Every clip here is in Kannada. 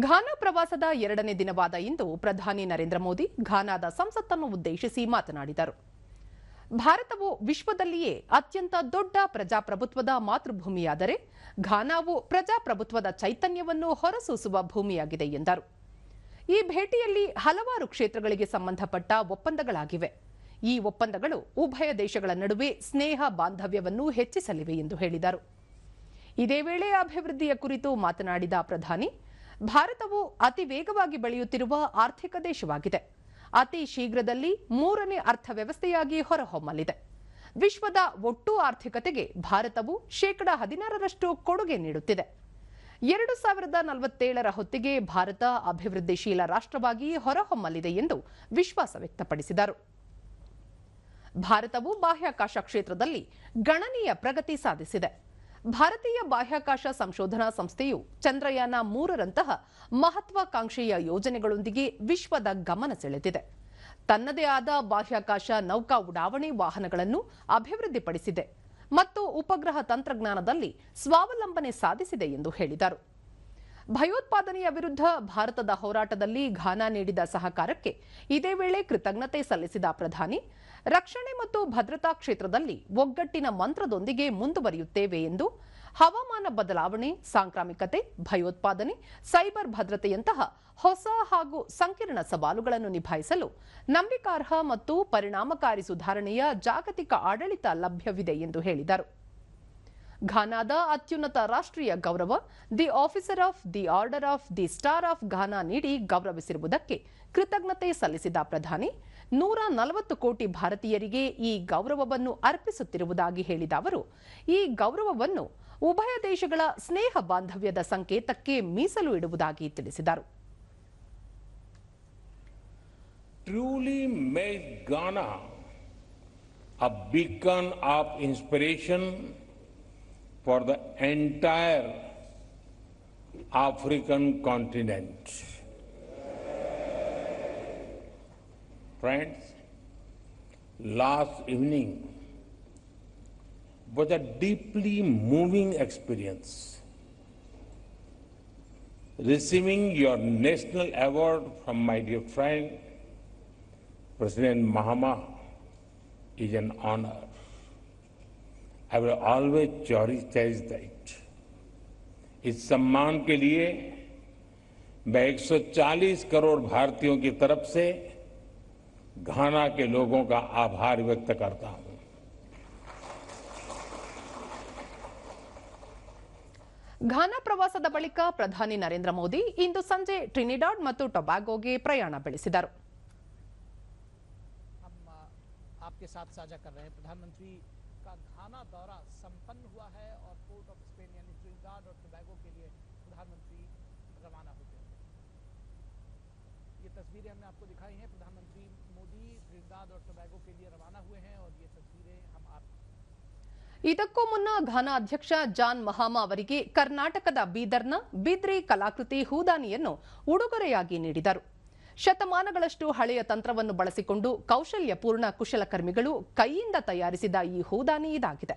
ಘಾನಾ ಪ್ರವಾಸದ ಎರಡನೇ ದಿನವಾದ ಇಂದು ಪ್ರಧಾನಿ ನರೇಂದ್ರ ಮೋದಿ ಘಾನಾದ ಸಂಸತ್ತನ್ನು ಉದ್ದೇಶಿಸಿ ಮಾತನಾಡಿದರು. ಭಾರತವು ವಿಶ್ವದಲ್ಲಿಯೇ ಅತ್ಯಂತ ದೊಡ್ಡ ಪ್ರಜಾಪ್ರಭುತ್ವದ ಮಾತೃಭೂಮಿಯಾದರೆ ಘಾನಾವು ಪ್ರಜಾಪ್ರಭುತ್ವದ ಚೈತನ್ಯವನ್ನು ಹೊರಸೂಸುವ ಭೂಮಿಯಾಗಿದೆ ಎಂದರು. ಈ ಭೇಟಿಯಲ್ಲಿ ಹಲವಾರು ಕ್ಷೇತ್ರಗಳಿಗೆ ಸಂಬಂಧಪಟ್ಟ ಒಪ್ಪಂದಗಳಾಗಿವೆ. ಈ ಒಪ್ಪಂದಗಳು ಉಭಯ ದೇಶಗಳ ನಡುವೆ ಸ್ನೇಹ ಬಾಂಧವ್ಯವನ್ನು ಹೆಚ್ಚಿಸಲಿವೆ ಎಂದು ಹೇಳಿದರು. ಇದೇ ವೇಳೆ ಅಭಿವೃದ್ಧಿಯ ಕುರಿತು ಮಾತನಾಡಿದ ಪ್ರಧಾನಿ ಭಾರತವು ಅತಿ ವೇಗವಾಗಿ ಬೆಳೆಯುತ್ತಿರುವ ಆರ್ಥಿಕ ದೇಶವಾಗಿದೆ. ಅತಿ ಶೀಘ್ರದಲ್ಲಿ ಮೂರನೇ ಅರ್ಥವ್ಯವಸ್ಥೆಯಾಗಿ ಹೊರಹೊಮ್ಮಲಿದೆ. ವಿಶ್ವದ ಒಟ್ಟು ಆರ್ಥಿಕತೆಗೆ ಭಾರತವು ಶೇಕಡ ಹದಿನಾರರಷ್ಟು ಕೊಡುಗೆ ನೀಡುತ್ತಿದೆ. ಎರಡು ಸಾವಿರದ ನಲವತ್ತೇಳರ ಹೊತ್ತಿಗೆ ಭಾರತ ಅಭಿವೃದ್ಧಿಶೀಲ ರಾಷ್ಟ್ರವಾಗಿ ಹೊರಹೊಮ್ಮಲಿದೆ ಎಂದು ವಿಶ್ವಾಸ ವ್ಯಕ್ತಪಡಿಸಿದರು. ಭಾರತವು ಬಾಹ್ಯಾಕಾಶ ಕ್ಷೇತ್ರದಲ್ಲಿ ಗಣನೀಯ ಪ್ರಗತಿ ಸಾಧಿಸಿದೆ. ಭಾರತೀಯ ಬಾಹ್ಯಾಕಾಶ ಸಂಶೋಧನಾ ಸಂಸ್ಥೆಯು ಚಂದ್ರಯಾನ ಮೂರರಂತಹ ಮಹತ್ವಾಕಾಂಕ್ಷೆಯ ಯೋಜನೆಗಳೊಂದಿಗೆ ವಿಶ್ವದ ಗಮನ ಸೆಳೆದಿದೆ. ತನ್ನದೇ ಆದ ಬಾಹ್ಯಾಕಾಶ ನೌಕಾ ಉಡಾವಣೆ ವಾಹನಗಳನ್ನು ಅಭಿವೃದ್ಧಿಪಡಿಸಿದೆ ಮತ್ತು ಉಪಗ್ರಹ ತಂತ್ರಜ್ಞಾನದಲ್ಲಿ ಸ್ವಾವಲಂಬನೆ ಸಾಧಿಸಿದೆ ಎಂದು ಹೇಳಿದರು. ಭಯೋತ್ಪಾದನೆಯ ವಿರುದ್ಧ ಭಾರತದ ಹೋರಾಟದಲ್ಲಿ ಘಾನಾ ನೀಡಿದ ಸಹಕಾರಕ್ಕೆ ಇದೇ ವೇಳೆ ಕೃತಜ್ಞತೆ ಸಲ್ಲಿಸಿದ ಪ್ರಧಾನಿ, ರಕ್ಷಣೆ ಮತ್ತು ಭದ್ರತಾ ಕ್ಷೇತ್ರದಲ್ಲಿ ಒಗ್ಗಟ್ಟಿನ ಮಂತ್ರದೊಂದಿಗೆ ಮುಂದುವರಿಯುತ್ತೇವೆ ಎಂದು ಹವಾಮಾನ ಬದಲಾವಣೆ, ಸಾಂಕ್ರಾಮಿಕತೆ, ಭಯೋತ್ಪಾದನೆ, ಸೈಬರ್ ಭದ್ರತೆಯಂತಹ ಹೊಸ ಹಾಗೂ ಸಂಕೀರ್ಣ ಸವಾಲುಗಳನ್ನು ನಿಭಾಯಿಸಲು ನಂಬಿಕಾರ್ಹ ಮತ್ತು ಪರಿಣಾಮಕಾರಿ ಸುಧಾರಣೆಯ ಜಾಗತಿಕ ಆಡಳಿತ ಲಭ್ಯವಿದೆ ಎಂದು ಹೇಳಿದರು. ಘಾನಾದ ಅತ್ಯುನ್ನತ ರಾಷ್ಟ್ರೀಯ ಗೌರವ, the officer of the order of the star of Ghana ನೀಡಿ ಗೌರವಿಸಿರುವುದಕ್ಕೆ ಕೃತಜ್ಞತೆ ಸಲ್ಲಿಸಿದ ಪ್ರಧಾನಿ, ನೂರ ನಲವತ್ತು ಕೋಟಿ ಭಾರತೀಯರಿಗೆ ಈ ಗೌರವವನ್ನು ಅರ್ಪಿಸುತ್ತಿರುವುದಾಗಿ ಹೇಳಿದ ಅವರು, ಈ ಗೌರವವನ್ನು ಉಭಯ ದೇಶಗಳ ಸ್ನೇಹ ಬಾಂಧವ್ಯದ ಸಂಕೇತಕ್ಕೆ ಮೀಸಲು ಇಡುವುದಾಗಿ ತಿಳಿಸಿದರು. Truly make Ghana a beacon of for the entire African continent. Friends, last evening was a deeply moving experience. Receiving your national award from my dear friend, President Mahama, is an honor. I will always cherish cherish that. इस सम्मान के लिए मैं 140 करोड़ भारतीयों की तरफ से घाना के लोगों का आभार व्यक्त करता हूं ಘಾನಾ ಪ್ರವಾಸದ ಬಳಿಕ ಪ್ರಧಾನಿ ನರೇಂದ್ರ ಮೋದಿ ಇಂದು ಸಂಜೆ ಟ್ರಿನಿಡಾಡ್ ಮತ್ತು ಟೊಬ್ಯಾಗೊಗೆ ಪ್ರಯಾಣ ಬೆಳೆಸಿದರು हम आ, आपके साथ साझा कर रहे हैं प्रधानमंत्री का घाना दौरा संपन्न हुआ है और पोर्ट ऑफ स्पेन यानी ट्रिनिडाड और टोबैगो के लिए प्रधानमंत्री रवाना होते हैं ये तस्वीरें हमने आपको दिखाई हैं प्रधानमंत्री मोदी ट्रिनिडाड और टोबैगो के लिए रवाना हुए हैं और ये तस्वीरें हम आप ಇದಕ್ಕೂ ಮುನ್ನ ಘಾನಾ ಅಧ್ಯಕ್ಷ ಜಾನ್ ಮಹಾಮಾ ಅವರಿಗೆ ಕರ್ನಾಟಕದ ಬೀದರ್ನ ಬಿದ್ರಿ ಕಲಾಕೃತಿ ಹೂದಾನಿಯನ್ನು ಉಡುಗೊರೆಯಾಗಿ ನೀಡಿದರು ಶತಮಾನಗಳಷ್ಟು ಹಳೆಯ ತಂತ್ರವನ್ನು ಬಳಸಿಕೊಂಡು ಕೌಶಲ್ಯಪೂರ್ಣ ಕುಶಲಕರ್ಮಿಗಳು ಕೈಯಿಂದ ತಯಾರಿಸಿದ ಈ ಹೂದಾನಿ ಇದಾಗಿದೆ.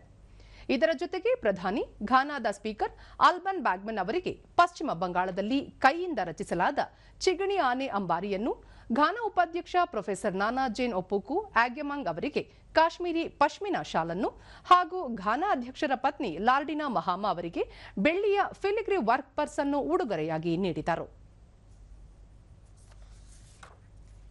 ಇದರ ಜೊತೆಗೆ ಪ್ರಧಾನಿ, ಘಾನಾದ ಸ್ಪೀಕರ್ ಆಲ್ಬನ್ ಬ್ಯಾಗ್ಮನ್ ಅವರಿಗೆ ಪಶ್ಚಿಮ ಬಂಗಾಳದಲ್ಲಿ ಕೈಯಿಂದ ರಚಿಸಲಾದ ಚಿಗಣಿ ಆನೆ ಅಂಬಾರಿಯನ್ನು ಘಾನಾ ಉಪಾಧ್ಯಕ್ಷ ಪ್ರೊಫೆಸರ್ ನಾನಾ ಜೇನ್ ಒಪ್ಪುಕು ಆಗ್ಯಮಾಂಗ್ ಅವರಿಗೆ ಕಾಶ್ಮೀರಿ ಪಶ್ಮಿನಾ ಶಾಲನ್ನು ಹಾಗೂ ಘಾನಾ ಅಧ್ಯಕ್ಷರ ಪತ್ನಿ ಲಾರ್ಡಿನಾ ಮಹಾಮಾ ಅವರಿಗೆ ಬೆಳ್ಳಿಯ ಫಿಲಿಗ್ರಿ ವರ್ಕ್ ಪರ್ಸ್ ಅನ್ನು ಉಡುಗೊರೆಯಾಗಿ ನೀಡಿದರು.